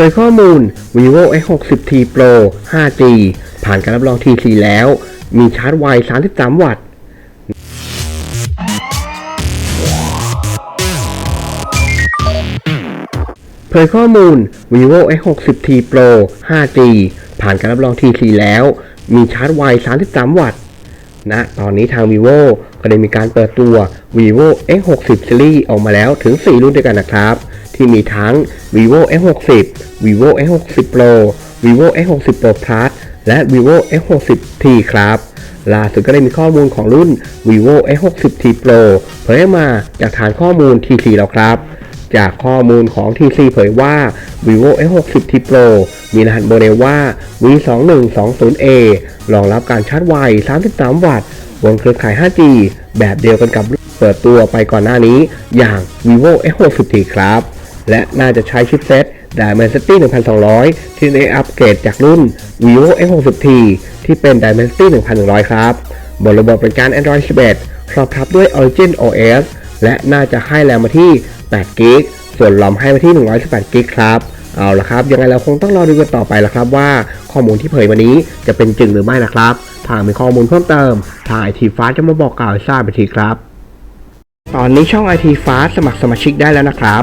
ผยข้อมูล vivo x60t pro 5g ผ่านการรับรอง TC แล้ว มีชาร์จไว 33 วัตต์เผยข้อมูล vivo x60t pro 5g ผ่านการรับรอง TC แล้ว มีชาร์จไว 33 วัตต์ณตอนนี้ทาง vivo ก็ได้มีการเปิดตัว vivo x60 series ออกมาแล้วถึง 4 รุ่นด้วยกันนะครับ ที่มีทั้ง vivo x60 vivo x60 pro vivo x60 pro plus และ vivo x60t ครับ ล่าสุดก็ได้มีข้อมูลของรุ่น vivo x60t pro เผยออกมาจากฐานข้อมูล TC แล้วครับ จากข้อมูลของ TC เผยว่า vivo x60t pro มีรหัสโมเดลว่า v2120a รองรับการชาร์จไว 33 วัตต์บนเครือข่าย 5G แบบเดียวกันกับเปิดตัวไปก่อนหน้านี้อย่าง vivo x60t ครับ และน่าจะใช้ชิปเซ็ต Dimensity 1200 ที่ได้อัปเกรดจากรุ่น vivo x60t ที่เป็น Dimensity 1100 ครับ บนระบบบริการ Android 11 รองรับด้วย Origin OS และน่าจะให้แรมมาที่8กิกส่วนลอมให้มาที่118กิกครับเอาละครับ ยังไงเราคงต้องรอดูกันต่อไปละครับว่าข้อมูลที่เผยวันนี้จะเป็นจริงหรือไม่นะครับ ถ้ามีข้อมูลเพิ่มเติมทางไอทีฟ้าจะมาบอกกล่าวให้ทราบไปทีครับ ตอนนี้ช่อง IT Fast สมัครสมาชิกได้แล้วนะครับ